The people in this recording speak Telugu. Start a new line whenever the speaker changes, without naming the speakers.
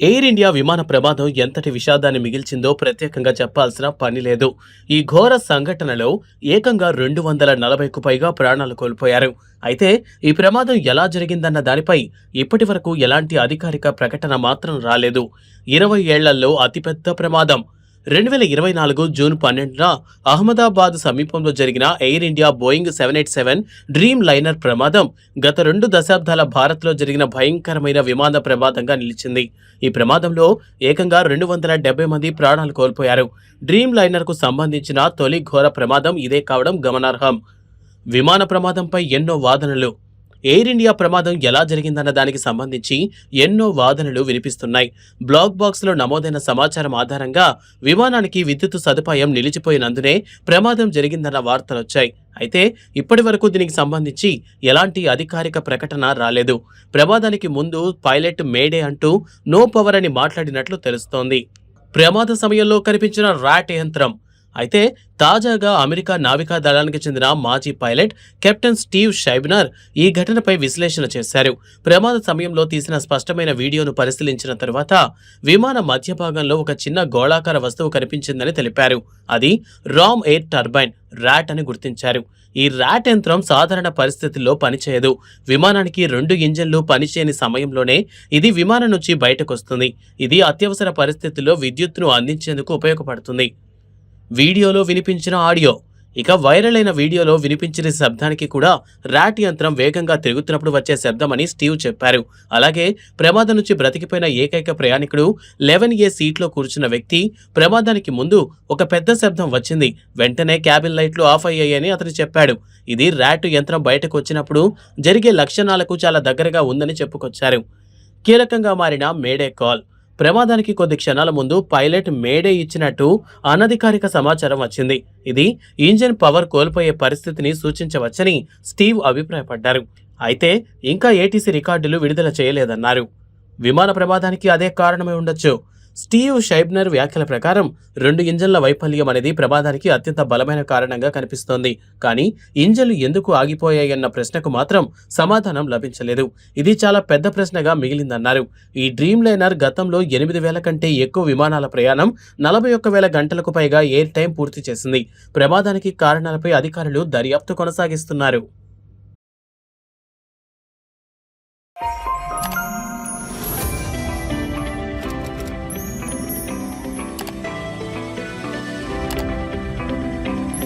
ఎయిర్ ఇండియా విమాన ప్రమాదం ఎంతటి విషాదాన్ని మిగిల్చిందో ప్రత్యేకంగా చెప్పాల్సిన పని లేదు. ఈ ఘోర సంఘటనలో ఏకంగా రెండు వందల నలభైకు పైగా ప్రాణాలు కోల్పోయారు. అయితే ఈ ప్రమాదం ఎలా జరిగిందన్న దానిపై ఇప్పటి వరకు ఎలాంటి అధికారిక ప్రకటన మాత్రం రాలేదు. ఇరవై ఏళ్ళలో అతిపెద్ద ప్రమాదం. రెండు వేల ఇరవై నాలుగు జూన్ పన్నెండున అహ్మదాబాద్ సమీపంలో జరిగిన Air India Boeing seven eight seven Dreamliner ప్రమాదం గత రెండు దశాబ్దాల భారత్లో జరిగిన భయంకరమైన విమాన ప్రమాదంగా నిలిచింది. ఈ ప్రమాదంలో ఏకంగా రెండు వందల డెబ్బై మంది ప్రాణాలు కోల్పోయారు. డ్రీమ్ లైనర్కు సంబంధించిన తొలి ఘోర ప్రమాదం ఇదే కావడం గమనార్హం. విమాన ప్రమాదంపై ఎన్నో వాదనలు. ఎయిర్ ఇండియా ప్రమాదం ఎలా జరిగిందన్న దానికి సంబంధించి ఎన్నో వాదనలు వినిపిస్తున్నాయి. బ్లాక్ బాక్స్లో నమోదైన సమాచారం ఆధారంగా విమానానికి విద్యుత్ సదుపాయం నిలిచిపోయినందునే ప్రమాదం జరిగిందన్న వార్తలొచ్చాయి అయితే ఇప్పటి వరకు దీనికి సంబంధించి ఎలాంటి అధికారిక ప్రకటన రాలేదు. ప్రమాదానికి ముందు పైలట్ మేడే అంటూ నో పవర్ అని మాట్లాడినట్లు తెలుస్తోంది. ప్రమాద సమయంలో కనిపించిన ర్యాట్ యంత్రం అయితే తాజాగా అమెరికా నావికా దళానికి చెందిన మాజీ పైలట్ కెప్టెన్ స్టీవ్ షైబ్నర్ ఈ ఘటనపై విశ్లేషణ చేశారు. ప్రమాద సమయంలో తీసిన స్పష్టమైన వీడియోను పరిశీలించిన తర్వాత విమాన మధ్య భాగంలో ఒక చిన్న గోళాకార వస్తువు కనిపించిందని తెలిపారు. అది రామ్ ఎయిర్ టర్బైన్ ర్యాట్ అని గుర్తించారు. ఈ ర్యాట్ యంత్రం సాధారణ పరిస్థితుల్లో పనిచేయదు. విమానానికి రెండు ఇంజన్లు పనిచేయని సమయంలోనే ఇది విమానం నుంచి బయటకు వస్తుంది. ఇది అత్యవసర పరిస్థితుల్లో విద్యుత్తును అందించేందుకు ఉపయోగపడుతుంది. వీడియోలో వినిపించిన ఆడియో. ఇక వైరల్ అయిన వీడియోలో వినిపించిన శబ్దానికి కూడా ర్యాట్ యంత్రం వేగంగా తిరుగుతున్నప్పుడు వచ్చే శబ్దమని స్టీవ్ చెప్పారు. అలాగే ప్రమాదం నుంచి బ్రతికిపోయిన ఏకైక ప్రయాణికుడు లెవెన్ ఏ సీట్లో కూర్చున్న వ్యక్తి ప్రమాదానికి ముందు ఒక పెద్ద శబ్దం వచ్చింది. వెంటనే క్యాబిన్ లైట్లు ఆఫ్ అయ్యాయని అతను చెప్పాడు. ఇది ర్యాట్ యంత్రం బయటకు వచ్చినప్పుడు జరిగే లక్షణాలకు చాలా దగ్గరగా ఉందని చెప్పుకొచ్చారు. కీలకంగా మారిన మేడే కాల్. ప్రమాదానికి కొద్ది క్షణాల ముందు పైలట్ మేడే ఇచ్చినట్టు అనధికారిక సమాచారం వచ్చింది. ఇది ఇంజిన్ పవర్ కోల్పోయే పరిస్థితిని సూచించవచ్చని స్టీవ్ అభిప్రాయపడ్డారు. అయితే ఇంకా ఏటీసీ రికార్డులు విడుదల చేయలేదన్నారు. విమాన ప్రమాదానికి అదే కారణమై ఉండొచ్చు. స్టీవ్ షైబ్నర్ వ్యాఖ్యల ప్రకారం రెండు ఇంజన్ల వైఫల్యం అనేది ప్రమాదానికి అత్యంత బలమైన కారణంగా కనిపిస్తోంది. కానీ ఇంజన్లు ఎందుకు ఆగిపోయాయన్న ప్రశ్నకు మాత్రం సమాధానం లభించలేదు. ఇది చాలా పెద్ద ప్రశ్నగా మిగిలిందన్నారు. ఈ డ్రీమ్ లైనర్ గతంలో ఎనిమిది వేల కంటే ఎక్కువ విమానాల ప్రయాణం నలభై ఒక్క వేల గంటలకు పైగా ఎయిర్ టైం పూర్తి చేసింది. ప్రమాదానికి కారణాలపై అధికారులు దర్యాప్తు కొనసాగిస్తున్నారు.